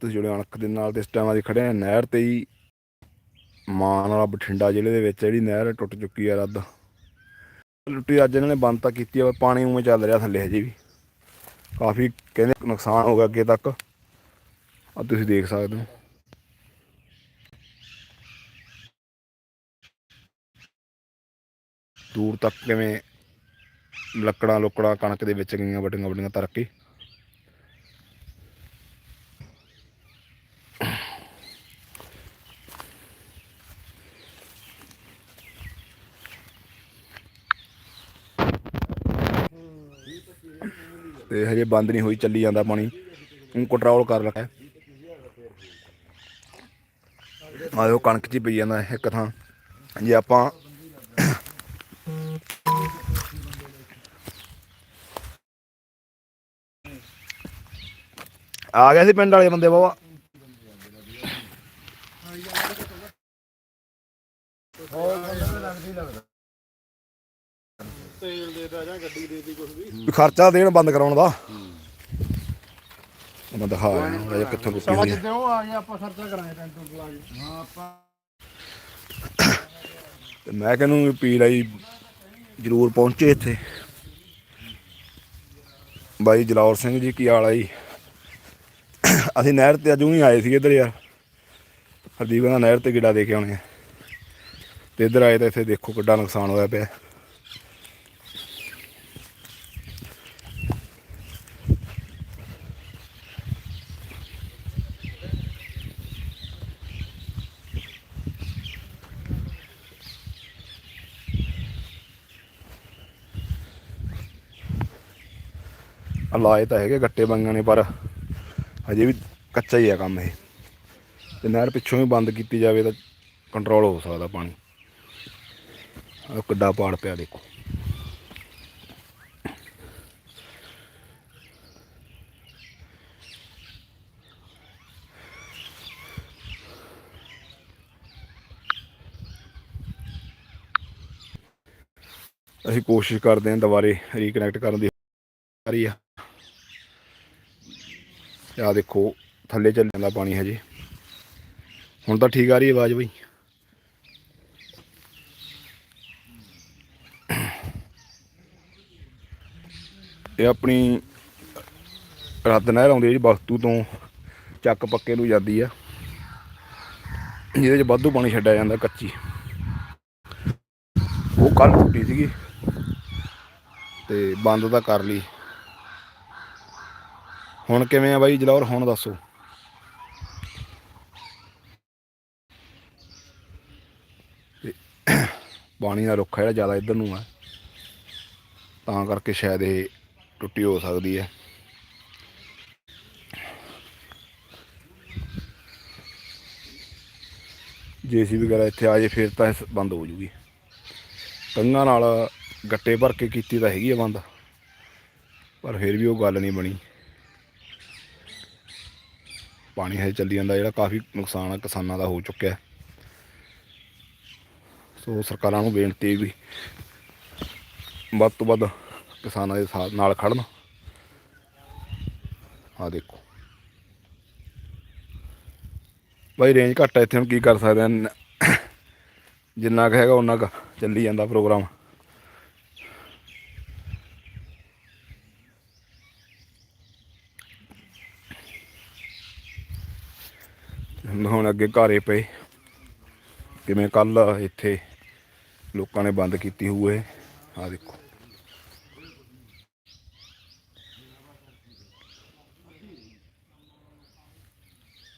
ਤੁਸੀਂ ਜੁੜੇ ਅਣਖ ਦੇ ਨਾਲ ਤੇ ਇਸ ਟਾਈਮ ਅਸੀਂ ਖੜੇ ਹਾਂ ਨਹਿਰ ਤੇ ਹੀ। ਮਾਨ ਵਾਲਾ ਬਠਿੰਡਾ ਜ਼ਿਲ੍ਹੇ ਦੇ ਵਿੱਚ ਜਿਹੜੀ ਨਹਿਰ ਟੁੱਟ ਚੁੱਕੀ ਆ ਰੱਦ। ਲੁੱਟੀ ਅੱਜ ਇਹਨਾਂ ਨੇ ਬੰਦ ਤਾਂ ਕੀਤੀ ਆ, ਪਰ ਪਾਣੀ ਉਵੇਂ ਚੱਲ ਰਿਹਾ ਥੱਲੇ ਹਜੇ ਵੀ। ਕਾਫੀ ਕਹਿੰਦੇ ਨੁਕਸਾਨ ਹੋ ਗਿਆ ਅੱਗੇ ਤੱਕ। ਆ ਤੁਸੀਂ ਦੇਖ ਸਕਦੇ ਹੋ। ਦੂਰ ਤੱਕ ਕਿਵੇਂ ਲੱਕੜਾਂ ਲੁੱਕੜਾਂ ਕਣਕ ਦੇ ਵਿੱਚ ਗਈਆਂ ਵੱਡੀਆਂ ਵੱਡੀਆਂ ਤਰੱਕੀ। ਤੇ ਹਜੇ ਬੰਦ ਨਹੀਂ ਹੋਈ, ਚੱਲੀ ਜਾਂਦਾ ਪਾਣੀ। ਹੁਣ ਕੰਟਰੋਲ ਕਰ ਰੱਖਿਆ ਆਇਓ ਕਣਕ ਚ ਹੀ ਪਈ ਜਾਂਦਾ ਇੱਕ ਥਾਂ। ਜੇ ਆਪਾਂ ਆ ਗਿਆ ਸੀ ਪਿੰਡ ਵਾਲੇ ਬੰਦੇ ਬਾਬਾ ਤੇਲ ਦੇ ਦਾ ਜਾਂ ਗੱਡੀ ਦੇ ਦੀ ਕੁਝ ਵੀ। ਵੀ ਖਰਚਾ ਦੇਣ ਬੰਦ ਕਰਾਉਣ ਦਾ। ਮੈਂ ਦਿਖਾ ਰਿਹਾ ਰਾਜਾ ਕਿੱਥੋਂ ਜਿੱਦਾਂ ਉਹ ਆ। ਗਿਆ ਆਪਾਂ ਖਰਚਾ ਕਰਾਂਗੇ ਟੈਂਟ ਟੁੰਟ ਲਾ ਕੇ। ਹਾਂ ਆਪਾਂ ਤੇ ਮੈਂ ਕਹਿੰਨੂੰ ਵੀ ਪੀ ਲਈ ਜਰੂਰ ਪਹੁੰਚੇ ਇੱਥੇ। ਬਾਈ ਜਲੌਰ ਸਿੰਘ ਜੀ ਕੀ ਹਾਲ ਆ ਜੀ? ਅਸੀਂ ਨਹਿਰ ਤੇ ਅੱਜ ਹੀ ਆਏ ਸੀ ਇੱਧਰ ਯਾਰ। ਹਰਦੀਪ ਕਹਿੰਦਾ ਨਹਿਰ ਤੇ ਗਿੜਾ ਦੇ ਕੇ ਆਉਣੇ ਆ। ਤੇ ਇੱਧਰ ਆਏ ਤਾਂ ਇੱਥੇ ਦੇਖੋ ਕਿੱਡਾ ਨੁਕਸਾਨ ਹੋਇਆ ਪਿਆ। ਲਾਏ ਤਾਂ ਹੈਗੇ, ਗੱਟੇ ਬੰਗਾਂ ਨੇ ਪਰ ਹਜੇ ਵੀ ਕੱਚਾ ਹੀ ਆ ਕੰਮ ਇਹ। ਤੇ ਨਹਿਰ ਪਿੱਛੋਂ ਵੀ ਬੰਦ ਕੀਤੀ ਜਾਵੇ ਤਾਂ ਕੰਟਰੋਲ ਹੋ ਸਕਦਾ ਪਾਣੀ। ਆਹ ਕਿੱਡਾ ਪਾੜ ਪਿਆ, ਦੇਖੋ। ਅਸੀਂ ਕੋਸ਼ਿਸ਼ ਕਰਦੇ ਹਾਂ ਦੁਬਾਰੇ ਰੀਕਨੈਕਟ ਕਰਨ ਦੀ। ਆ ਰਹੀ ਆ। ਆ ਦੇਖੋ, ਥੱਲੇ ਚੱਲ ਦਾ ਪਾਣੀ ਹਜੇ। ਹੁਣ ਤਾਂ ਠੀਕ ਆ ਰਹੀ ਆਵਾਜ਼ ਬਈ। ਇਹ ਆਪਣੀ ਰੱਦ ਨਹਿਰ ਆਉਂਦੀ ਹੈ ਜੀ, ਬਖਤੂ ਤੋਂ ਚੱਕ ਪੱਕੇ ਨੂੰ ਜਾਂਦੀ ਆ। ਜਿਹਦੇ ਚ ਵਾਧੂ ਪਾਣੀ ਛੱਡਿਆ ਜਾਂਦਾ ਕੱਚੀ। ਉਹ ਕੱਲ ਟੁੱਟੀ ਸੀਗੀ। ਤੇ ਬੰਦ ਤਾਂ ਕਰ ਲਈ। ਹੁਣ ਕਿਵੇਂ ਆ ਬਾਈ ਜਲੌਰ, ਹੁਣ ਦੱਸੋ। ਪਾਣੀ ਦਾ ਰੁੱਖ ਜਿਹੜਾ ਜ਼ਿਆਦਾ ਇੱਧਰ ਨੂੰ ਆ ਤਾਂ ਕਰਕੇ ਸ਼ਾਇਦ ਇਹ ਟੁੱਟੀ ਹੋ ਸਕਦੀ ਹੈ। ਜੇਸੀਬੀ ਵਗੈਰਾ ਇੱਥੇ ਆ ਜੇ ਫਿਰ ਤਾਂ ਇਹ ਬੰਦ ਹੋ ਜੂਗੀ। ਕੰਗਾਂ ਨਾਲ ਗੱਟੇ ਭਰ ਕੇ ਕੀਤੀ ਤਾਂ ਹੈਗੀ ਆ ਬੰਦ। ਪਰ ਫਿਰ ਵੀ ਉਹ ਗੱਲ ਨਹੀਂ ਬਣੀ। ਪਾਣੀ ਹਜੇ ਚੱਲੀ ਜਾਂਦਾ, ਜਿਹੜਾ ਕਾਫੀ ਨੁਕਸਾਨ ਆ ਕਿਸਾਨਾਂ ਦਾ ਹੋ ਚੁੱਕਿਆ ਸੋ ਸਰਕਾਰਾਂ ਨੂੰ ਬੇਨਤੀ ਵੀ ਵੱਧ ਤੋਂ ਵੱਧ ਕਿਸਾਨਾਂ ਦੇ ਸਾਥ ਨਾਲ ਖੜਨ। ਆ ਦੇਖੋ। ਬਾਈ ਰੇਂਜ ਘੱਟ ਹੈ ਇੱਥੇ, ਹੁਣ ਕੀ ਕਰ ਸਕਦੇ ਆ? ਜਿੰਨਾ ਕੁ ਹੈਗਾ ਉਹਨਾਂ ਕੁ ਚੱਲੀ ਜਾਂਦਾ ਪ੍ਰੋਗਰਾਮ ਹੁਣ ਅੱਗੇ ਘਾਰੇ ਪਏ। ਕਿਵੇਂ ਕੱਲ ਇੱਥੇ ਲੋਕਾਂ ਨੇ ਬੰਦ ਕੀਤੀ ਹੋਏ ਆ ਦੇਖੋ।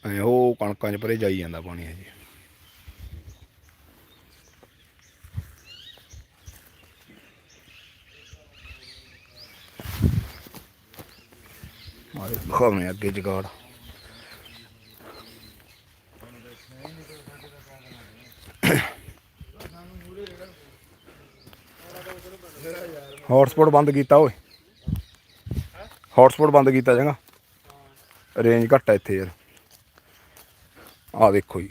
ਐ ਉਹ ਕਣਕਾਂ 'ਚ ਪਰੇ ਜਾਈ ਜਾਂਦਾ ਪਾਣੀ ਹਜੇ। ਆ ਖਾਣੇ ਅੱਗੇ ਜਗਾੜ। ਹੌਟਸਪੌਟ ਬੰਦ ਕੀਤਾ ਓਏ। ਹੌਟਸਪੌਟ ਬੰਦ ਕੀਤਾ ਜਾਂਗਾ ਰੇਂਜ ਘੱਟ ਹੈ ਇੱਥੇ ਯਾਰ। ਆ ਦੇਖੋ ਜੀ।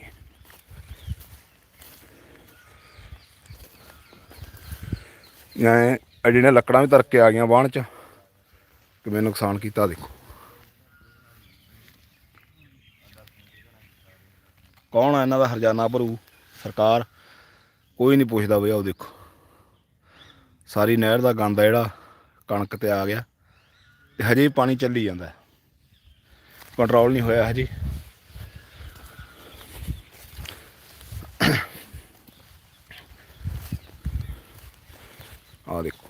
ਐ ਜਿਹੜੀਆਂ ਲੱਕੜਾਂ ਵੀ ਤਰਕ ਕੇ ਆ ਗਈਆਂ ਬਾਣ ਚ। ਕਿਵੇਂ ਨੁਕਸਾਨ ਕੀਤਾ, ਦੇਖੋ। ਕੌਣ ਆ ਇਹਨਾਂ ਦਾ ਹਰਜਾਨਾ ਭਰੂ? ਸਰਕਾਰ। ਕੋਈ ਨਹੀਂ ਪੁੱਛਦਾ ਬਈ, ਆਓ ਦੇਖੋ। ਸਾਰੀ ਨਹਿਰ ਦਾ ਗੰਦ ਆ ਜਿਹੜਾ, ਕਣਕ ਤੇ ਆ ਗਿਆ। ਤੇ ਹਜੇ ਵੀ ਪਾਣੀ ਚੱਲੀ ਜਾਂਦਾ ਕੰਟਰੋਲ ਨਹੀਂ ਹੋਇਆ ਹਜੇ। ਆ ਦੇਖੋ।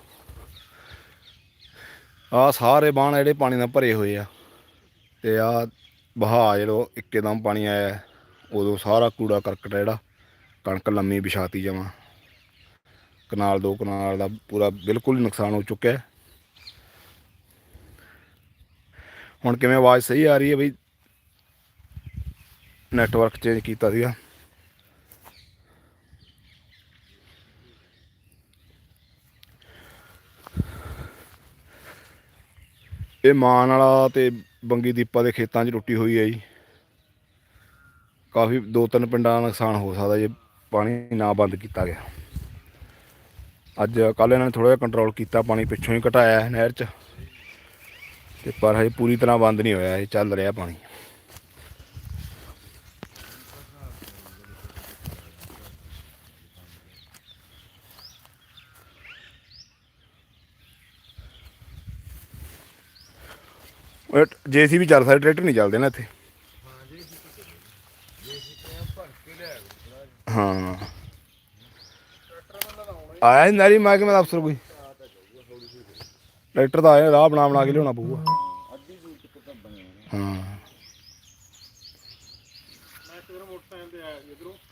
ਆ ਸਾਰੇ ਬਾਣ ਜਿਹੜੇ ਪਾਣੀ ਨਾਲ ਭਰੇ ਹੋਏ ਆ। ਤੇ ਆ ਵਹਾਅ ਜਦੋਂ ਇੱਕਦਮ ਪਾਣੀ ਆਇਆ ਉਦੋਂ ਸਾਰਾ ਕੂੜਾ ਕਰਕਟ ਆ ਜਿਹੜਾ। ਕਣਕ ਲੰਮੀ ਵਿਛਾਤੀ ਜਾਵਾਂ। ਕਨਾਲ, ਦੋ ਕਨਾਲ ਦਾ ਪੂਰਾ ਬਿਲਕੁਲ ਹੀ ਨੁਕਸਾਨ ਹੋ ਚੁੱਕਿਆ ਹੈ। ਹੁਣ ਕਿਵੇਂ ਆਵਾਜ਼ ਸਹੀ ਆ ਰਹੀ ਹੈ ਬਈ? ਨੈਟਵਰਕ ਚੇਂਜ ਕੀਤਾ ਸੀਗਾ। ਇਹ ਮਾਨ ਵਾਲਾ ਤੇ ਬੰਗੀ ਦੀਪਾ ਦੇ ਖੇਤਾਂ 'ਚ ਟੁੱਟੀ ਹੋਈ ਹੈ ਜੀ। ਕਾਫੀ ਦੋ ਤਿੰਨ ਪਿੰਡਾਂ ਦਾ ਨੁਕਸਾਨ ਹੋ ਸਕਦਾ ਜੇ ਪਾਣੀ ਨਾ ਬੰਦ ਕੀਤਾ ਗਿਆ। ਅੱਜ ਕੱਲ ਇਹਨਾਂ ਨੇ ਥੋੜਾ ਜਿਹਾ ਕੰਟਰੋਲ ਕੀਤਾ ਪਾਣੀ ਪਿੱਛੋਂ ਹੀ ਘਟਾਇਆ ਹੈ ਨਹਿਰ 'ਚ। ਤੇ ਪਰ ਹਜੇ ਪੂਰੀ ਤਰ੍ਹਾਂ ਬੰਦ ਨਹੀਂ ਹੋਇਆ ਇਹ ਚੱਲ ਰਿਹਾ ਪਾਣੀ। ਜੇਸੀਬੀ ਚੱਲ ਸਕਦਾ ਟਰੈਕਟਰ ਨਹੀਂ ਚੱਲਦੇ ਨਾ ਇੱਥੇ। ਹਾਂ। ਆਇਆ ਨਹੀਂ ਨਾਰੀ ਮਹਿਕਮੇ ਦਾ ਅਫਸਰ ਕੋਈ। ਟਰੈਕਟਰ ਤਾਂ ਆਇਆ, ਰਾਹ ਬਣਾ ਬਣਾ ਕੇ ਲਿਆਉਣਾ ਪਊਗਾ। ਹਾਂ।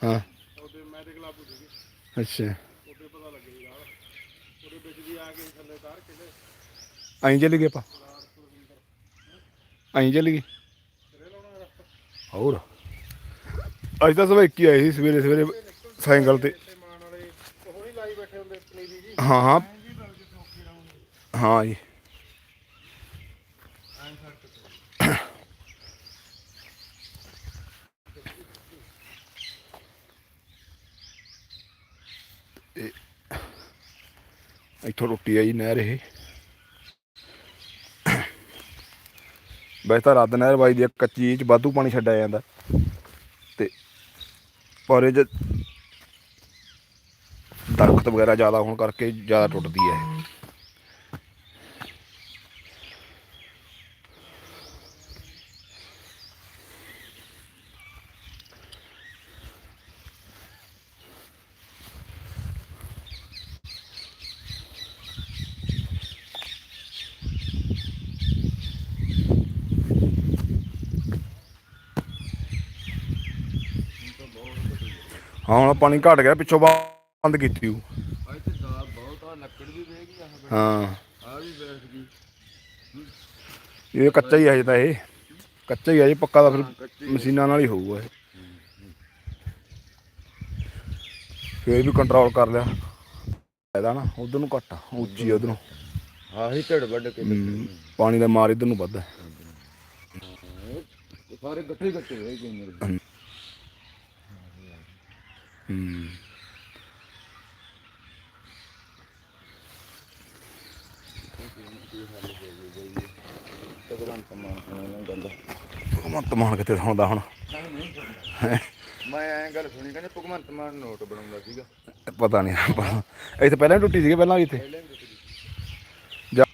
ਹਾਂ। ਅੱਛਾ। ਉਹਦੇ ਪਤਾ ਆਈ ਚੱਲ ਗਏ ਆਪਾਂ। ਆਈ ਚੱਲ ਗਏ। ਹੋਰ। ਅੱਜ ਤਾਂ ਸਵੇਰ ਕੀ ਆਏ ਸੀ ਸਵੇਰੇ ਸਵੇਰੇ ਸਾਈਕਲ ਤੇ ਤੇ ਮਾਨ ਵਾਲੇ ਉਹ ਨਹੀਂ ਲਾਈ ਬੈਠੇ ਹੁੰਦੇ ਪਨੀਰੀ ਜੀ ਹਾਂ ਹਾਂ। ਹਾਂ ਜੀ। ਇੱਥੋਂ ਟੁੱਟੀ ਆ ਜੀ ਨਹਿਰ ਇਹ। ਵੈਸੇ ਤਾਂ ਰੱਦ ਨਹਿਰ ਵਾਈ ਦੀ ਕੱਚੀ ਚ ਵਾਧੂ ਪਾਣੀ ਛੱਡਿਆ ਜਾਂਦਾ। ਤੇ ਪਰ ਇਹ 'ਚ ਵਗੈਰਾ ਜ਼ਿਆਦਾ ਹੋਣ ਕਰਕੇ ਜ਼ਿਆਦਾ ਟੁੱਟਦੀ ਹੈ ਇਹ। ਹਾਂ, ਹੁਣ ਪਾਣੀ ਘਟ ਗਿਆ, ਪਿੱਛੋਂ ਬੰਦ ਕੀਤੀ ਉਹ ਇੱਥੇ ਦਾ ਬਹੁਤ ਆ ਲੱਕੜ ਵੀ ਵੇਹ ਗਈ ਆ ਹਾਂ। ਆ ਵੀ ਬੈਠ ਗਈ ਇਹ ਕੱਚਾ ਹੀ ਹੈ ਤਾਂ ਇਹ। ਕੱਚਾ ਹੀ ਹੈ ਜੀ ਪੱਕਾ ਤਾਂ ਫਿਰ ਮਸ਼ੀਨਾਂ ਨਾਲ ਹੀ ਹੋਊਗਾ ਇਹ। ਫੇਰ ਵੀ ਕੰਟਰੋਲ ਕਰ ਲਿਆ। ਇਹਦਾ ਨਾ ਉਧਰ ਨੂੰ ਘੱਟ ਉੱਚੀ ਉਧਰ। ਨੂੰ ਆਹੀ ਢੜ ਵੱਢ ਕੇ ਪਾਣੀ ਦਾ ਮਾਰ ਇਧਰ ਨੂੰ ਵੱਧ। ਸਾਰੇ ਇਕੱਠੇ ਇਕੱਠੇ ਹੋਏ ਗਏ ਮੇਰੇ। ਹੂੰ। ਭਗਵੰਤ ਮਾਨ ਕਿੱਥੇ ਸੁਣਦਾ ਹੁਣ? ਮੈਂ ਐਂ ਗੱਲ ਸੁਣੀ ਕਹਿੰਦੇ ਭਗਵੰਤ ਮਾਨ ਨੋਟ ਬਣਾਉਂਦਾ ਸੀਗਾ। ਪਤਾ ਨਹੀਂ ਇੱਥੇ ਪਹਿਲਾਂ ਟੁੱਟੀ ਸੀਗੀ ਪਹਿਲਾਂ ਵੀ ਇੱਥੇ ਜਾ-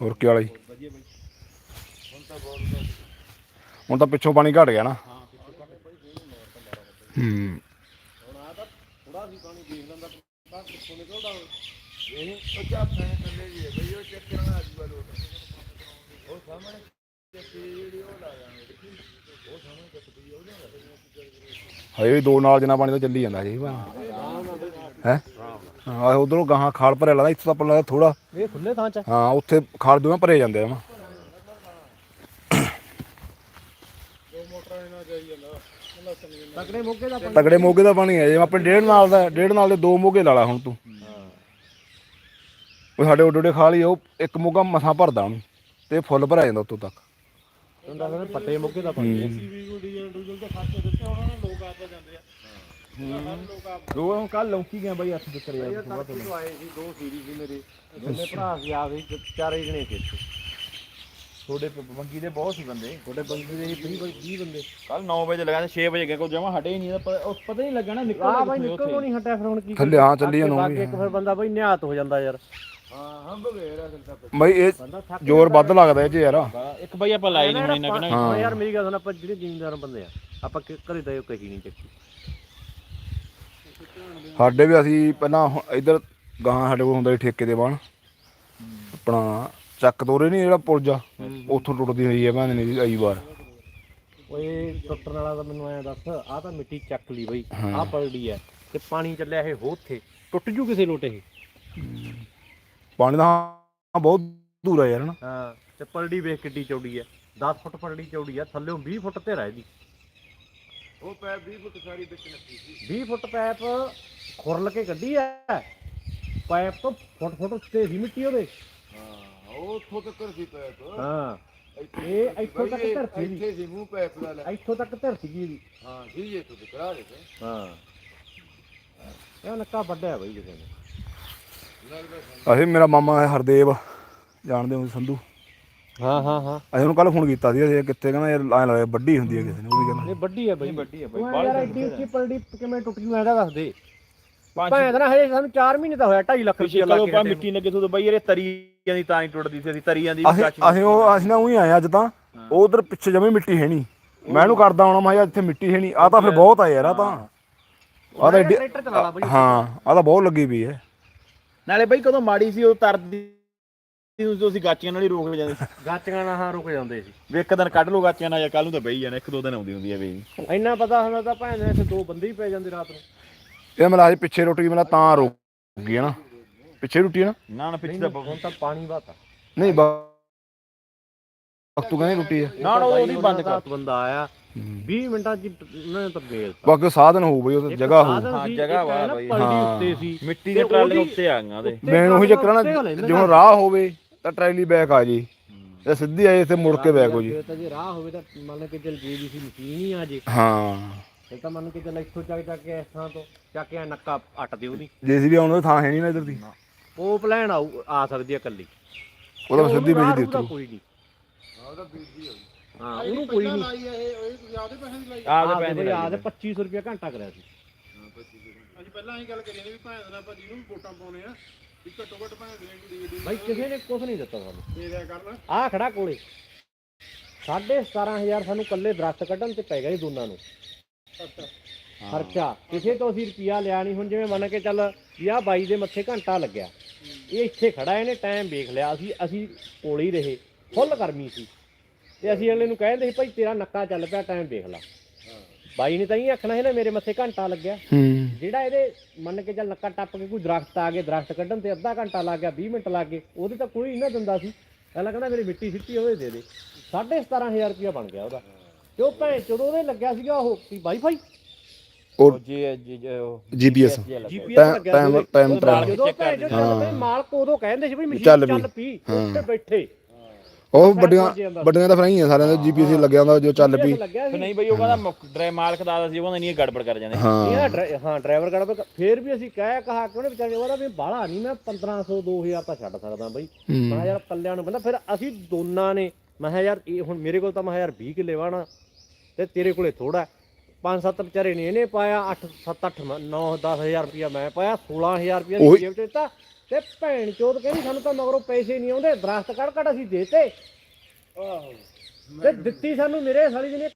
ਹੋਰ ਕੀ ਵਾਲਾ ਜੀ? ਹੁਣ ਤਾਂ ਪਿੱਛੋਂ ਪਾਣੀ ਘਟ ਗਿਆ ਨਾ। ਹੂੰ। ਇਹ ਉਹ ਚਾਪਾਂ ਥੱਲੇ ਜੀ ਹੈ ਬਈ ਉਹ ਚੈੱਕ ਕਰਨਾ ਅੱਜ ਵਾਲੋ ਉਹ ਸਾਹਮਣੇ ਉਹ ਲਾ ਜਾਣੇ ਦੇਖੀ ਉਹ ਸਾਹਮਣੇ ਚੱਕਦੀ ਉਹਦੇ ਹਜੇ ਵੀ ਦੋ ਨਾਲ ਜਿੰਨਾ ਪਾਣੀ ਤਾਂ ਚੱਲੀ ਜਾਂਦਾ ਜੀ ਹੈ? ਹਾਂ ਉਧਰੋਂ ਗਾਹਾਂ ਖਾਲ ਭਰਿਆ ਲੱਗਦਾ ਇੱਥੇ ਤਾਂ ਆਪਾਂ ਲੱਗਦਾ ਥੋੜਾ ਇਹ ਖੁੱਲੇ ਥਾਂ ਚ ਹਾਂ? ਉੱਥੇ ਖਾਲ ਦੋਵੇਂ ਭਰੇ ਜਾਂਦੇ ਆ ਨਾ ਮੋਗੇ ਦਾ ਤਗੜੇ ਮੋਗੇ ਦਾ ਪਾਣੀ ਹੈ ਜੇ ਆਪਣੇ ਡੇਢ ਨਾਲ ਦਾ ਡੇਢ ਨਾਲ ਦੇ ਦੋ ਮੋਗੇ ਲਾ ਲਾ ਹੁਣ ਤੂੰ। ਉਹ ਸਾਡੇ ਓਡੇ ਓਡੇ ਖਾਲੀ ਉਹ ਇੱਕ ਮੋਗਾ ਮਸਾਂ ਭਰਦਾ ਉਹਨੂੰ ਤੇ ਫੁੱਲ ਭਰਿਆ ਜਾਂਦਾ ਉੱਤੋਂ ਤੱਕ। ਪੱਟੇ ਮੁੱਕੇ ਦਾ ਪਾਣੀ ਸੀਵੀ ਨੂੰ ਆ ਦੋ ਕੱਲ ਲੌਂਕੀ ਗਿਆ ਬਾਈ ਹੱਥ ਦਿੱਕਰ ਯਾਰ ਤੜਕੇ ਤੋਂ ਆਏ ਸੀ ਦੋ ਸੀਰੀ ਸੀ ਮੇਰੇ। ਦੋਨੇ ਭਰਾ ਸੀ ਆ ਤੇ ਚਾਰੇ ਜਣੇ ਸੀ ਤੁਹਾਡੇ ਮੰਗੀ ਦੇ ਬਹੁਤ ਸੀ ਬੰਦੇ। ਛੋਟੇ ਬੰਦੇ ਦੇ 20 20 ਬੰਦੇ ਕੱਲ 9 ਵਜੇ ਲਗਾ 6 ਵਜੇ ਗਿਆ ਕੋਈ ਜਮਾ ਹਟੇ ਹੀ ਨਹੀਂ ਪਤਾ ਨਹੀਂ ਲੱਗਾ ਨਾ ਨਿਕਲ ਆ ਬਾਈ ਨਿਕਲ ਨਹੀਂ ਹਟਿਆ ਫਿਰ ਹੁਣ ਕੀ ਥੱਲੇ ਹਾਂ ਚੱਲੀ ਜਾਣਾ ਬਾਕੀ ਇੱਕ ਫਿਰ ਬੰਦਾ ਬਾਈ ਨਿਹਾਤ ਹੋ ਜਾਂਦਾ ਯਾਰ। ਬਈ ਇਹ ਜ਼ੋਰ ਵੱਧ ਲੱਗਦਾ ਇਹ 'ਚ ਯਾਰ। ਇੱਕ ਬਾਈ ਆਪਾਂ ਲਾਈ ਨਹੀਂ ਹੋਣੀ ਨਾ ਕਿ ਹਾਂ। ਯਾਰ ਮੇਰੀ ਗੱਲ ਸੁਣ ਆਪਾਂ ਜਿਹੜੇ ਜ਼ਿਮੀਂਦਾਰ ਬੰਦੇ ਆ ਆਪਾਂ ਕਿ- ਘਰੇ ਤਾਂ ਇਹ ਕਹੀ ਨਹੀਂ ਚੱਕੀ। ਸਾਡੇ ਵੀ ਅਸੀਂ ਪਹਿਲਾਂ ਹੁ- ਇੱਧਰ ਗਾਂ ਸਾਡੇ ਕੋਲ ਹੁੰਦਾ ਸੀ ਠੇਕੇ ਦੇ ਬਾਣ ਆਪਣਾ ਚੱਕ ਤੋਰੇ ਨਹੀਂ ਜਿਹੜਾ ਪੁਲ ਜਾ ਉੱਥੋਂ ਟੁੱਟਦੀ ਹੋਈ ਹੈ ਭਾਂਦੇ ਨੇ ਆਈ ਵਾਰ। ਓਏ ਟੁੱਟਣ ਵਾਲਾ ਤਾਂ ਮੈਨੂੰ ਐਂ ਦੱਸ ਆਹ ਤਾਂ ਮਿੱਟੀ ਚੱਕ ਲਈ ਬਈ ਆਹ ਪਲੜੀ ਐ ਤੇ ਪਾਣੀ ਚੱਲਿਆ ਇਹ ਹੋ ਉੱਥੇ ਟੁੱਟ ਜੂ ਕਿਸੇ ਲੋਟ ਇਹ? ਪਾਣੀ ਦਾ ਹਾਂ ਬਹੁਤ ਦੂਰ ਆ ਯਾਰ ਨਾ ਹਾਂ ਤੇ ਪਲੜੀ ਵੇਖ ਕਿੱਡੀ ਚੌੜੀ ਐ 10 ਫੁੱਟ ਪਲੜੀ ਚੌੜੀ ਐ ਥੱਲੇੋਂ 20 ਫੁੱਟ ਤੇ ਰਹਿ ਦੀ ਉਹ ਪੈ 20 ਫੁੱਟ ਸਾਰੀ ਵਿੱਚ ਨੱਠੀ ਸੀ। 20 ਫੁੱਟ ਪੈਪ ਖੁਰਲ ਕੇ ਕੱਢੀ ਐ। ਪਾਈਪ ਤੋਂ ਫੁੱਟ ਫੁੱਟ ਉੱਤੇ ਸੀ ਮਿੱਟੀ ਉਹਦੇ। ਹਾਂ ਉਹ ਉੱਥੋਂ ਤੱਕ ਸੀ ਪੈਪ। ਹਾਂ। ਇਹ ਇੱਥੋਂ ਤੱਕ ਧਰਤੀ ਦੀ। ਇੱਥੇ ਸੀ ਮੂੰਹ ਪੈਪ ਦਾ ਲੈ। ਇੱਥੋਂ ਤੱਕ ਧਰਤੀ ਦੀ। ਹਾਂ ਜੀ ਇਹ ਤੋਂ ਕਰਾ ਦੇ ਹਾਂ। ਇਹ ਨੱਕਾ ਵੱਡਾ ਬਈ ਕਿਸੇ ਨੇ। ਅਸੀਂ ਮੇਰਾ ਮਾਮਾ ਹੈ ਹਰਦੇਵ। ਜਾਣਦੇ ਹੋ ਸੰਧੂ? ਹਾਂ ਹਾਂ ਹਾਂ। ਅਸੀਂ ਉਹਨੂੰ ਕੱਲ ਫੋਨ ਕੀਤਾ ਸੀ ਅਸੀਂ ਕਿੱਥੇ ਕਹਿੰਦਾ ਯਾਰ ਐਂ ਲੱਗਦਾ ਵੱਡੀ ਹੁੰਦੀ ਹੈ ਕਿਸੇ ਨੇ ਉਹ ਵੀ ਕਹਿੰਦਾ। ਇਹ ਵੱਡੀ ਐ ਬਈ। ਵੱਡੀ ਹੈ ਬਾਈ ਤੂੰ ਯਾਰ ਐਡੀ ਉੱਚੀ ਪਲੜੀ ਕਿਵੇਂ ਟੁੱਟ ਜੂ ਐਦਾ ਦੱਸ ਦੇ। ਭਾਵੇਂ ਤਾਂ ਨਾ ਹਜੇ ਸਾਨੂੰ 4 ਮਹੀਨੇ ਤਾਂ ਹੋਇਆ 2.5 ਲੱਖ ਰੁਪਏ ਲੱਗ ਪਾ ਗਿਆ ਮਿੱਟੀ ਲੱਗੇ ਤੋਂ ਬਾਈ ਇਹ ਤਰੀਆਂ ਦੀ ਤਾਂ ਹੀ ਟੁੱਟਦੀ ਸੀ ਅਸੀਂ ਤਰੀਆਂ ਦੀ ਵੀ ਅਸੀਂ ਉਹ ਅਸੀਂ ਨਾ ਉਹੀ ਆਏ ਅੱਜ ਤਾਂ ਉਹ ਉਧਰ ਪਿੱਛੇ ਜਮੇ ਮਿੱਟੀ ਹੈ ਨਹੀਂ। ਮੈਂ ਇਹਨੂੰ ਕਰਦਾ ਆਉਣਾ ਮੈਂ ਇੱਥੇ ਮਿੱਟੀ ਹੈ ਨਹੀਂ। ਆ ਤਾਂ ਫਿਰ ਬਹੁਤ ਆ ਯਾਰ ਆ ਤਾਂ। ਆ ਤਾਂ ਐਡੀ ਟਰੈਕਟਰ ਚਲਾ ਲਾ ਬਈ। ਹਾਂ ਆ ਤਾਂ ਬਹੁਤ ਲੱਗੀ ਪਈ ਹੈ। ਨਾਲੇ ਬਾਈ ਕਦੋਂ ਮਾੜੀ ਸੀ ਉਹ ਤਰਦੀ ਸੀ ਤੁਸੀਂ ਗਾਚੀਆਂ ਨਾਲ ਹੀ ਰੋਕ ਜਾਂਦੇ ਸੀ। ਗਾਚੀਆਂ ਨਾਲ ਹਾਂ ਰੁਕ ਜਾਂਦੇ ਸੀ। ਵੀ ਇੱਕ ਦਿਨ ਕੱਢ ਲਓ ਗਾਚੀਆਂ ਨਾਲ ਜਾਂ ਕੱਲ ਨੂੰ ਤਾਂ ਬਈ ਜਾਣਾ ਇੱਕ ਦੋ ਦਿਨ ਆਉਂਦੀ ਹੁੰਦੀ ਹੈ ਬਈ। ਇੰਨਾ ਪਤਾ ਹੁੰਦਾ ਤਾਂ ਭੈਣ ਦੇ ਇੱਥੇ ਦੋ ਬੰਦੇ ਹੀ ਪੈ ਜਾਂਦੇ ਰਾਤ ਨੂੰ। ਇਹ ਮਲਾ ਪਿੱਛੇ ਰੁੱਟ ਮੇਰਾ ਤਾਂ ਰੁਕ ਗਈ ਹੈ ਨਾ। ਪਿੱਛੇ ਰੁੱਟੀ ਹੈ ਨਾ। ਨਾ ਨਾ ਪਿੱਛੇ ਤਾਂ ਹੁਣ ਤਾਂ ਪਾਣੀ ਬਾਤਾ ਨਹੀਂ ਬਾ ਤੂੰ ਕਹਿੰਦੀ ਰੁੱਟੀ ਹੈ ਨਾ ਨਾ ਉਹ ਨਹੀਂ ਬੰਦ ਕਰ। ਬੰਦਾ ਆਇਆ 20 ਮਿੰਟਾਂ ਚ ਉਹਨਾਂ ਨੇ ਤਾਂ ਬੇਲ ਬਾਕੀ ਸਾਧਨ ਹੋਊ ਬਈ ਉਹ ਜਗ੍ਹਾ ਹੋਊ। ਹਾਂ, ਜਗ੍ਹਾ ਵਾ ਬਾਈ, ਹਾਂ। ਉੱਤੇ ਸੀ। ਮਿੱਟੀ ਤੇ ਦੇ ਟਰਾਲੇ ਉਹਦੀ- ਉੱਤੇ ਆ ਗਈਆਂ ਉਹਦੇ। ਮੇਨ ਉਹੀ ਚੱਕਰ ਆ ਨਾ ਜਿਵੇਂ ਰਾਹ ਹੋਵੇ ਤਾਂ ਟਰੈਲੀ ਬੈਕ ਆ ਜੀ। ਤੇ ਸਿੱਧੀ ਆਏ ਇੱਥੇ ਮੁੜ ਕੇ ਬੈਕ ਹੋ ਜੀ। ਜੇ ਤਾਂ ਜੇ ਰਾਹ ਹੋਵੇ ਤਾਂ ਮੰਨ ਕੇ ਚੱਲ ਜੀਬੀਸੀ ਮਸ਼ੀਨ ਹੀ ਆ ਜੇ। ਹਾਂ। ਇਹ ਤਾਂ ਮੰਨ ਕੇ ਚੱਲ ਇੱਥੋਂ ਚੱਕ ਚੱਕ ਕੇ ਇਸ ਥਾਂ ਤੋਂ ਚੱਕ ਕੇ ਐਂ ਨੱਕਾ ਅੱਟ ਦਿਓ ਉਹਦੀ ਜੇਸੀਬੀ ਆਉਣ ਦੀ ਥਾਂ ਹੈ ਨਹੀਂ ਨਾ ਇੱਧਰ ਦੀ। ਉਹ ਪਲਾਨ ਆਊ ਆ ਸਕਦੀ ਹੈ ਕੱਲੀ ਉਹ ਤਾਂ ਸਿੱਧੀ ਵੇਚ ਦੀ ਦਾ ਉੱਤੋਂ ਕੋਈ ਨਹੀਂ। ਹਾਂ ਉਹਨੂੰ ਕੋਈ ਨਹੀਂ। ਆਪਦੇ ਆਪਦੇ ਪੈਸੇ ਆਦੇ 2500 ਰੁਪਏ ਘੰਟਾ ਕਰਿਆ ਸੀ। ਅਸੀਂ ਪਹਿਲਾਂ ਹੀ ਗੱਲ ਕਰੀ ਨੇ ਵੀ ਭੈਣ ਦਾ ਭਾਜੀ ਨੂੰ ਵੋਟਾਂ ਪਾਉਣੇ ਆ ਵੀ ਘੱਟੋ ਘੱਟ ਭੈਣ ਦੇ ਬਾਈ ਕਿਸੇ ਨੇ ਕੁਝ ਨਹੀਂ ਦਿੱਤਾ ਸਾਨੂੰ। ਦੇ ਦਿਆ ਕਰਨ। ਆਹ ਖੜਾ ਕੋਲੇ। ਸਾਢੇ 17000 ਸਾਨੂੰ ਕੱਲੇ ਦਰਖਤ ਕੱਢਣ ਤੇ ਪੈ ਗਿਆ ਜੀ ਦੋਨਾਂ ਨੂੰ। ਖਰਚਾ। ਕਿਸੇ ਤੋਂ ਅਸੀਂ ਰੁਪਿਆ ਲਿਆ ਨਹੀਂ। ਹੁਣ ਜਿਵੇਂ ਮੰਨ ਕੇ ਚੱਲ ਵੀ ਆਹ ਬਾਈ ਦੇ ਮੱਥੇ ਘੰਟਾ ਲੱਗਿਆ। ਇਹ ਇੱਥੇ ਖੜਾ ਇਹਨੇ ਟਾਈਮ ਵੇਖ ਲਿਆ। ਅਸੀਂ ਅਸੀਂ ਕੋਲੇ ਹੀ ਰਹੇ। ਫੁੱਲ ਗਰਮੀ ਸੀ। ਤੇ ਅਸੀਂ ਅਗਲੇ ਨੂੰ ਕਹਿੰਦੇ ਸੀ ਭਾਈ ਤੇਰਾ ਨੱਕਾ ਚੱਲ ਪਿਆ ਟਾਈਮ ਵੇਖ ਲੈ। ਬਾਈ ਨੇ ਤਾਂ ਹੀ ਆਖਣਾ ਸੀ ਨਾ ਮੇਰੇ ਮੱਥੇ ਘੰਟਾ ਲੱਗਿਆ। ਹੂੰ। ਜਿਹੜਾ ਇਹਦੇ ਮੰਨ ਕੇ ਚੱਲ ਨੱਕਾ ਟੱਪ ਕੇ ਕੋਈ ਦਰਖਤ ਆ ਗਏ ਦਰਖਤ ਕੱਢਣ ਤੇ ਅੱਧਾ ਘੰਟਾ ਲੱਗ ਗਿਆ 20 ਮਿੰਟ ਲੱਗ ਗਏ ਉਹਦੇ ਤਾਂ ਕੋਈ ਨਾ ਦਿੰਦਾ ਸੀ। ਪਹਿਲਾਂ ਕਹਿੰਦਾ ਮੇਰੀ ਮਿੱਟੀ ਸਿੱਟੀ ਉਹਦੇ ਦੇ ਦੇ। 17500 ਰੁਪਇਆ ਬਣ ਗਿਆ ਉਹਦਾ। ਤੇ ਉਹ ਭੈਣ ਚੋਦ ਉਹਦੇ ਲੱਗਿਆ ਸੀਗਾ ਉਹ ਕੀ ਵਾਈਫਾਈ? ਉਹ ਜੀ ਜੀ ਜੀਪੀਐਸ ਟਾਈਮ ਟਾਈਮ। ਟਰੈਵਲ ਜਦੋਂ ਭੈਣ ਚੋਦ ਚੱਲ ਪਏ ਮਾਲਕ ਉਦੋਂ ਕਹਿੰਦੇ ਸੀ ਵੀ ਮਸ਼ੀਨ ਚੱਲ ਚੱਲ ਪਈ। ਪਈ ਉੱਥੇ ਬੈਠੇ। ਉਹ ਵੱਡੀਆਂ ਵੱਡੀਆਂ ਤਾਂ ਫਰਾਈਆਂ ਸਾਰਿਆਂ ਦਾ ਜੀਪੀਐਸ ਲੱਗਿਆ ਹੁੰਦਾ ਜੋ ਚੱਲ ਪਈ। ਲੱਗਿਆ ਸੀ। ਨਹੀਂ ਬਈ ਉਹ ਕਹਿੰਦਾ ਡਰਾਈ ਮਾਲਕ ਦਾ ਸੀ ਉਹ ਕਹਿੰਦਾ ਨਹੀਂ ਇਹ ਗੜਬੜ ਕਰ ਜਾਂਦੇ। ਹਾਂ। ਇਹਦਾ ਡਰਾ- ਹਾਂ ਡਰਾਈਵਰ ਕੜਾ ਫੇਰ ਵੀ ਅਸੀਂ ਕਹਿ ਕਹਾ ਕਿ ਉਹਨੇ ਵਿਚਾਰੇ ਉਹਦਾ ਵੀ ਬਾਹਲਾ ਨਹੀਂ ਮੈਂ 1500 2000 ਤਾਂ ਛੱਡ ਸਕਦਾ ਬਈ। ਮੈਂ ਕਿਹਾ ਯਾਰ ਕੱਲਿਆਂ ਨੂੰ ਬੰਦਾ ਫਿਰ ਅਸੀਂ ਦੋਨਾਂ ਨੇ ਮੈਂ ਕਿਹਾ ਯਾਰ ਇਹ ਹੁਣ ਮੇਰੇ ਕੋਲ ਤਾਂ ਮੈਂ ਕਿਹਾ ਯਾਰ 20 ਕਿੱਲੇ ਵਾਣਾ ਤੇ ਤੇਰੇ ਕੋਲੇ ਥੋੜਾ ਪੰਜ ਸੱਤ ਵਿਚਾਰੇ ਨੇ ਇਹਨੇ ਪਾਇਆ 8 7 8 9 10000 ਰੁਪਇਆ ਮੈਂ ਪਾਇਆ 16000 ਰੁਪਇਆ ਉਹੀ- ਜੇਬ ਚ ਦਿੱਤਾ ਤੇ ਭੈਣ ਚੋਦ ਕਹਿੰਦੀ ਸਾਨੂੰ ਤਾਂ ਮਗਰੋਂ ਪੈਸੇ ਨਹੀਂ ਆਉਂਦੇ ਦਰਖਤ ਕੱਢ ਕੱਢ ਅਸੀਂ ਦੇਤੇ। ਆਹੋ। ਤੇ ਦਿੱਤੀ ਸਾਨੂੰ ਮੇਰੇ ਸਾਲੀ ਜੀ ਨੇ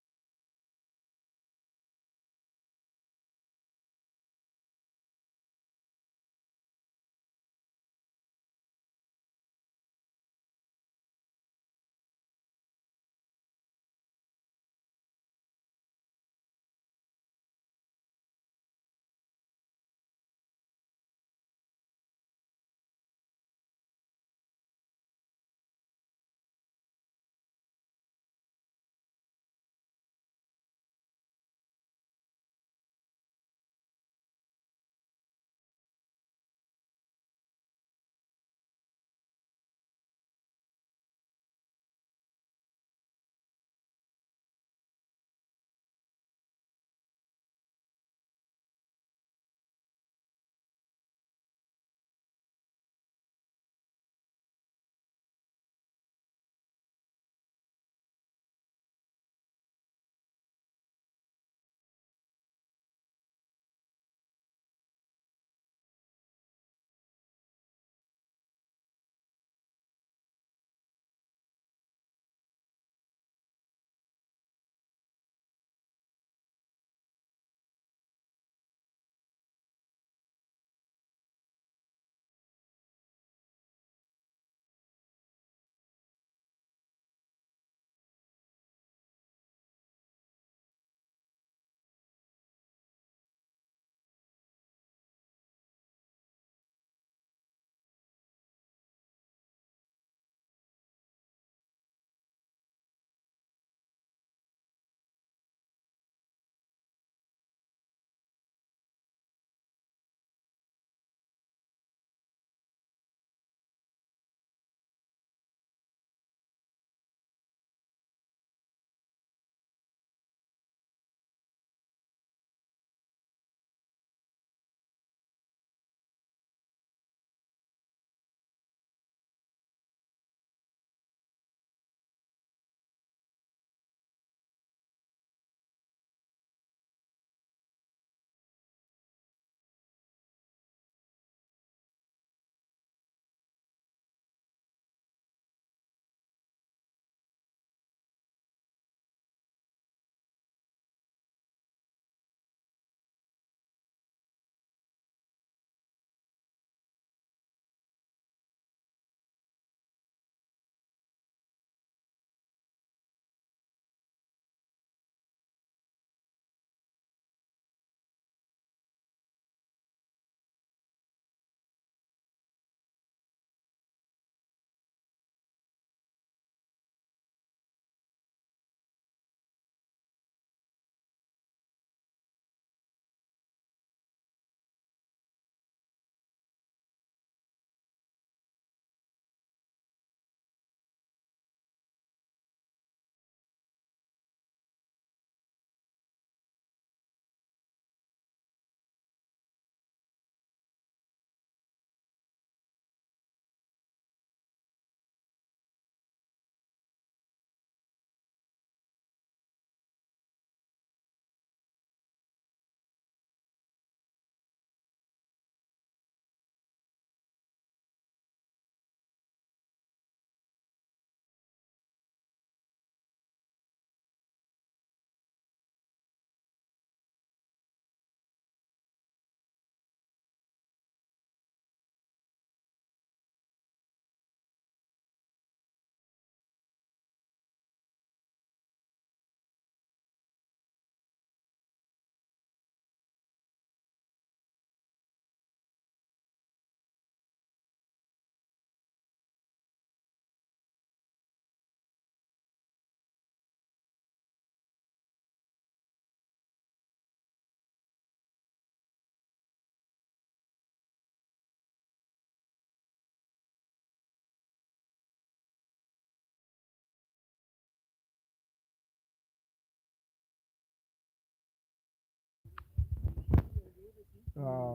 ਹਾਂ।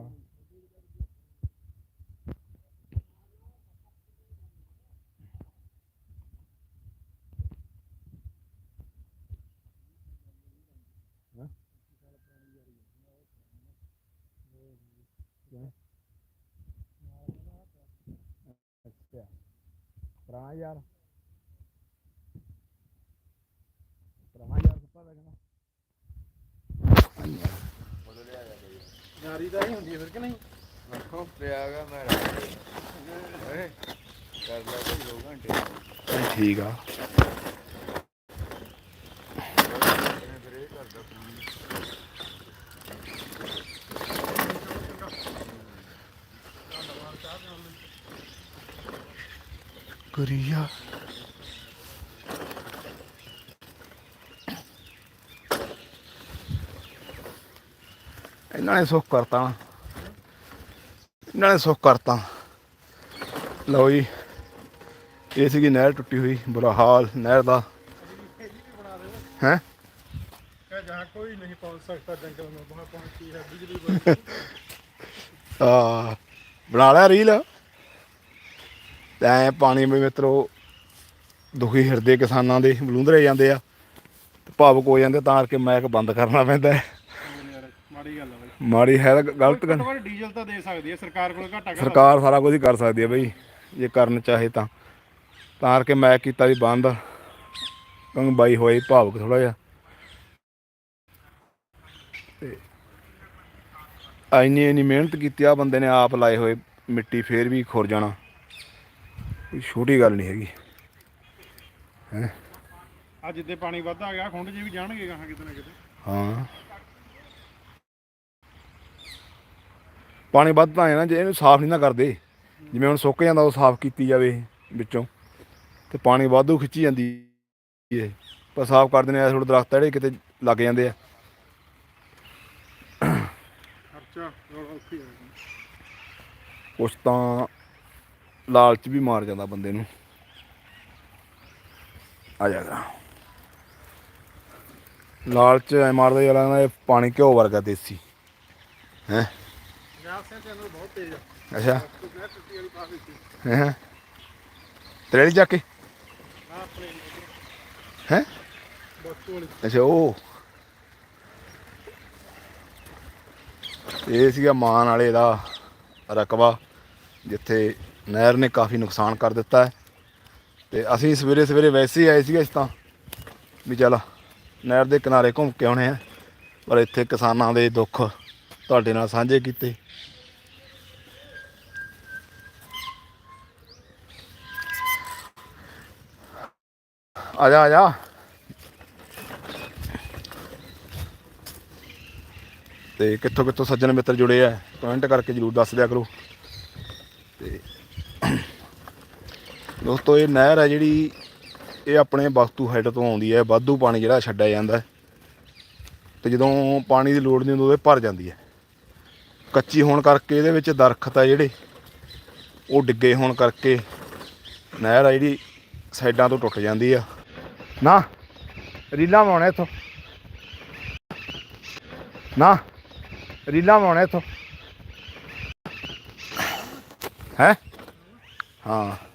ਅੱਛਾ ਪੁਰਾਣਾ ਯਾਰ ਪੁਰਾਣਾ ਯਾਰ ਸੁੱਤਾ ਲੱਗਣਾ ਨਾਰੀ ਦਾ ਹੀ ਹੁੰਦੀ ਹੈ ਫਿਰ ਕਿ ਨਹੀਂ? ਰੱਖੋ ਪਿਆਗਾ ਮੈਂ ਰੱਖ ਓਏ ਕਰ ਲੈ ਕੋਈ ਦੋ ਘੰਟੇ। ਠੀਕ ਆ। ਫਿਰ ਇਹ ਕਰਦਾ ਕਰੀਆ ਇਹਨਾਂ ਨੇ ਸੁੱਖ ਕਰਤਾ ਇਹਨਾਂ ਨੇ ਸੁੱਖ ਕਰਤਾ। ਲਓ ਜੀ ਇਹ ਸੀਗੀ ਨਹਿਰ ਟੁੱਟੀ ਹੋਈ ਬੁਰਾ ਹਾਲ ਨਹਿਰ ਦਾ। ਹੈ? ਆ ਬਣਾ ਲਿਆ ਰੀਲ। ਤੈ ਪਾਣੀ ਵੀ ਮਿੱਤਰੋ ਦੁਖੀ ਹਿਰਦੇ ਕਿਸਾਨਾਂ ਦੇ ਬਲੂੰਦਰੇ ਜਾਂਦੇ ਆ। ਤੇ ਭਾਵਕ ਹੋ ਜਾਂਦੇ ਤਾਂ ਕਰਕੇ ਮੈਕ ਬੰਦ ਕਰਨਾ ਪੈਂਦਾ ਹੈ। ਮਾੜੀ ਗੱਲ ਮਾੜੀ ਹੈ ਤਾਂ ਗਲਤ ਗੱਲ। ਘੱਟੋ ਘੱਟ ਡੀਜ਼ਲ ਤਾਂ ਦੇ ਸਕਦੀ ਹੈ ਸਰਕਾਰ ਕੋਲ ਘਾਟਾ ਕਰ ਸਰਕਾਰ ਸਾਰਾ ਕੁਝ ਹੀ ਕਰ ਸਕਦੀ ਹੈ ਬਈ ਜੇ ਕਰਨ ਚਾਹੇ ਤਾਂ। ਤਾਂ ਕਰਕੇ ਮੈਂ ਕੀਤਾ ਵੀ ਬੰਦ। ਕਿਉਂਕਿ ਬਾਈ ਹੋਏ ਭਾਵੁਕ ਥੋੜਾ ਜਿਹਾ। ਤੇ ਇੰਨੀ ਇੰਨੀ ਮਿਹਨਤ ਕੀਤੀ ਆ ਬੰਦੇ ਨੇ ਆਪ ਲਾਏ ਹੋਏ ਮਿੱਟੀ ਫੇਰ ਵੀ ਖੁਰ ਜਾਣਾ। ਕੋਈ ਛੋਟੀ ਗੱਲ ਨਹੀਂ ਹੈਗੀ। ਅੱਜ ਜਿੱਦੇ ਪਾਣੀ ਵੱਧ ਆ ਗਿਆ ਖੁੰਡ ਜੀ ਵੀ ਜਾਣਗੇ ਗਾਹਾਂ ਕਿਤੇ ਨਾ ਕਿਤੇ। ਹਾਂ। ਪਾਣੀ ਵੱਧ ਤਾਂ ਹੈ ਨਾ ਜੇ ਇਹਨੂੰ ਸਾਫ਼ ਨਹੀਂ ਨਾ ਕਰਦੇ। ਜਿਵੇਂ ਹੁਣ ਸੁੱਕ ਜਾਂਦਾ ਉਹ ਸਾਫ਼ ਕੀਤੀ ਜਾਵੇ ਵਿੱਚੋਂ ਤੇ ਪਾਣੀ ਵਾਧੂ ਖਿੱਚੀ ਜਾਂਦੀ ਇਹ ਪਰ ਸਾਫ਼ ਕਰ ਦਿੰਦੇ ਆ ਥੋੜੇ ਦਰਖਤ ਜਿਹੜੇ ਕਿਤੇ ਲੱਗ ਜਾਂਦੇ ਆ। ਖਰਚਾ ਕੁਛ ਤਾਂ ਲਾਲਚ ਵੀ ਮਾਰ ਜਾਂਦਾ ਬੰਦੇ ਨੂੰ। ਆ ਜਾਗਾ ਲਾਲਚ ਐ ਮਾਰਦਾ ਯਾਰ ਨਾ ਇਹ ਪਾਣੀ ਘਿਓ ਵਰਗਾ ਦੇਸੀ। ਹੈ? ਅੱਛਾ। ਹੈਂ? ਤਰੇੜੀ ਜਾ ਕੇ। ਹੈ? ਅੱਛਾ ਉਹ। ਇਹ ਸੀਗਾ ਮਾਨ ਵਾਲੇ ਦਾ ਰਕਬਾ ਜਿੱਥੇ ਨਹਿਰ ਨੇ ਕਾਫੀ ਨੁਕਸਾਨ ਕਰ ਦਿੱਤਾ ਹੈ। ਤੇ ਅਸੀਂ ਸਵੇਰੇ ਸਵੇਰੇ ਵੈਸੇ ਹੀ ਆਏ ਸੀਗੇ ਇਸ ਤਾਂ ਵੀ ਚੱਲ ਨਹਿਰ ਦੇ ਕਿਨਾਰੇ ਘੁੰਮ ਕੇ ਆਉਣੇ ਆ। ਪਰ ਇੱਥੇ ਕਿਸਾਨਾਂ ਦੇ ਦੁੱਖ ਤੁਹਾਡੇ ਨਾਲ ਸਾਂਝੇ ਕੀਤੇ। ਆ ਜਾ ਆ ਜਾ। ਤੇ ਕਿੱਥੋਂ ਕਿੱਥੋਂ ਸੱਜਣ ਮਿੱਤਰ ਜੁੜੇ ਆ ਕਮੈਂਟ ਕਰਕੇ ਜਰੂਰ ਦੱਸ ਦਿਆ ਕਰੋ। ਤੇ ਦੋਸਤੋ, ਇਹ ਨਹਿਰ ਹੈ ਜਿਹੜੀ, ਇਹ ਆਪਣੇ ਬਖਤੂ ਹੈਡ ਤੋਂ ਆਉਂਦੀ ਹੈ ਵਾਧੂ ਪਾਣੀ ਜਿਹੜਾ ਛੱਡਿਆ ਜਾਂਦਾ। ਹੈ। ਤੇ ਜਦੋਂ ਪਾਣੀ ਦੀ ਲੋੜ ਨਹੀਂ ਹੁੰਦੀ, ਉਦੋਂ ਇਹ ਭਰ ਜਾਂਦੀ ਹੈ ਕੱਚੀ ਹੋਣ ਕਰਕੇ ਇਹਦੇ ਵਿੱਚ ਦਰਖਤ ਆ ਜਿਹੜੇ, ਉਹ ਡਿੱਗੇ ਹੋਣ ਕਰਕੇ ਨਹਿਰ ਆ ਜਿਹੜੀ ਸਾਈਡਾਂ ਤੋਂ ਟੁੱਟ ਜਾਂਦੀ ਆ। ਨਾ, ਰੀਲਾਂ ਬਣਾਉਣੇ ਇੱਥੋਂ। ਨਾ, ਰੀਲਾਂ ਬਣਾਉਣੇ ਇੱਥੋਂ। ਹੈ? ਹਾਂ।